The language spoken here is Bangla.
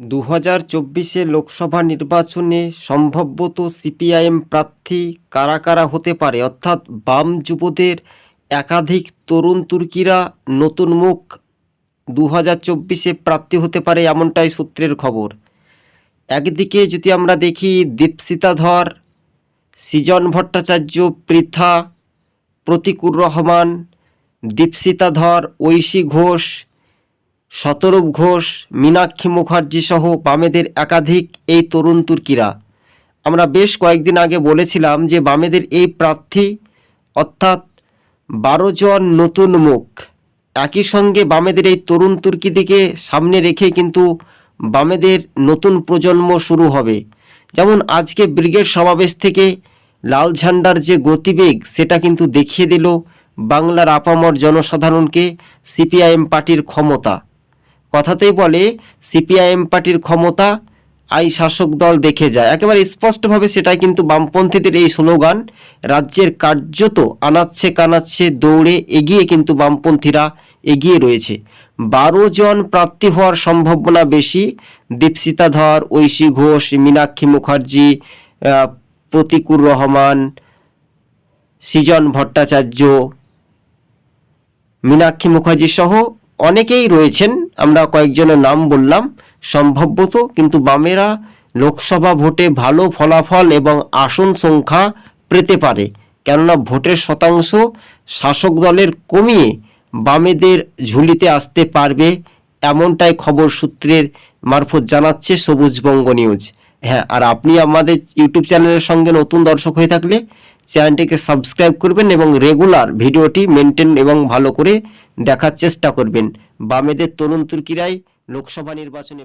দু হাজার চব্বিশে লোকসভা নির্বাচনে সম্ভবত সিপিআইএম প্রার্থী কারা কারা হতে পারে? অর্থাৎ বাম যুবদের একাধিক তরুণ তুর্কিরা নতুন মুখ দু হাজার চব্বিশে প্রার্থী হতে পারে এমনটাই সূত্রের খবর। একদিকে যদি আমরা দেখি দীপসিতা ধর, সৃজন ভট্টাচার্য, পৃথা, প্রতিকুর রহমান দীপসিতা ধর, ঐশী ঘোষ শতরূপ ঘোষ, মীনাক্ষী মুখার্জি সহ বামেদের একাধিক এই তরুণ তুর্কিরা। আমরা বেশ কয়েকদিন আগে বলেছিলাম যে বামেদের এই প্রার্থী, অর্থাৎ বারো জন নতুন মুখ। একই সঙ্গে বামেদের এই তরুণ তুর্কিদিকে সামনে রেখে কিন্তু বামেদের নতুন প্রজন্ম শুরু হবে। যেমন আজকে ব্রিগেড সমাবেশ থেকে লাল ঝান্ডার যে গতিবেগ, সেটা কিন্তু দেখিয়ে দিল বাংলার আপামর জনসাধারণকে সিপিআইএম পার্টির ক্ষমতা। কথাতেই বলে, সিপিআইএম পার্টির ক্ষমতা, আই শাসক দল দেখে যায়। একেবারে স্পষ্টভাবে সেটাই কিন্তু বামপন্থীদের এই স্লোগান, রাজ্যের কার্যত আনাচ্ছে কানাচ্ছে দৌড়ে এগিয়ে কিন্তু বামপন্থীরা এগিয়ে রয়েছে। বারো জন প্রার্থী হওয়ার সম্ভাবনা বেশি দীপসিতা ধর, ঐশী ঘোষ, মীনাক্ষী মুখার্জি প্রতিকুর রহমান, সৃজন ভট্টাচার্য, মীনাক্ষী মুখার্জি সহ অনেকেই রয়েছেন, আমরা কয়েকজনের নাম বললাম সম্ভবত কিন্তু বামেরা লোকসভা ভোটে ভালো ফলাফল এবং আসন সংখ্যা পেতে পারে। কেননা ভোটের শতাংশ শাসক দলের কমিয়ে বামেদের ঝুলিতে আসতে পারবে, এমনটাই খবর সূত্রের মারফত জানাচ্ছে সবুজবঙ্গ নিউজ। হ্যাঁ আর আপনি আমাদের ইউটিউব চ্যানেলের সঙ্গে নতুন দর্শক হয়ে থাকলে চ্যানেলটিকে সাবস্ক্রাইব করবেন এবং রেগুলার ভিডিওটি মেনটেন এবং ভালো করে দেখার চেষ্টা করবেন। বামেদের তরুণ তুর্কিরাই লোকসভা নির্বাচনে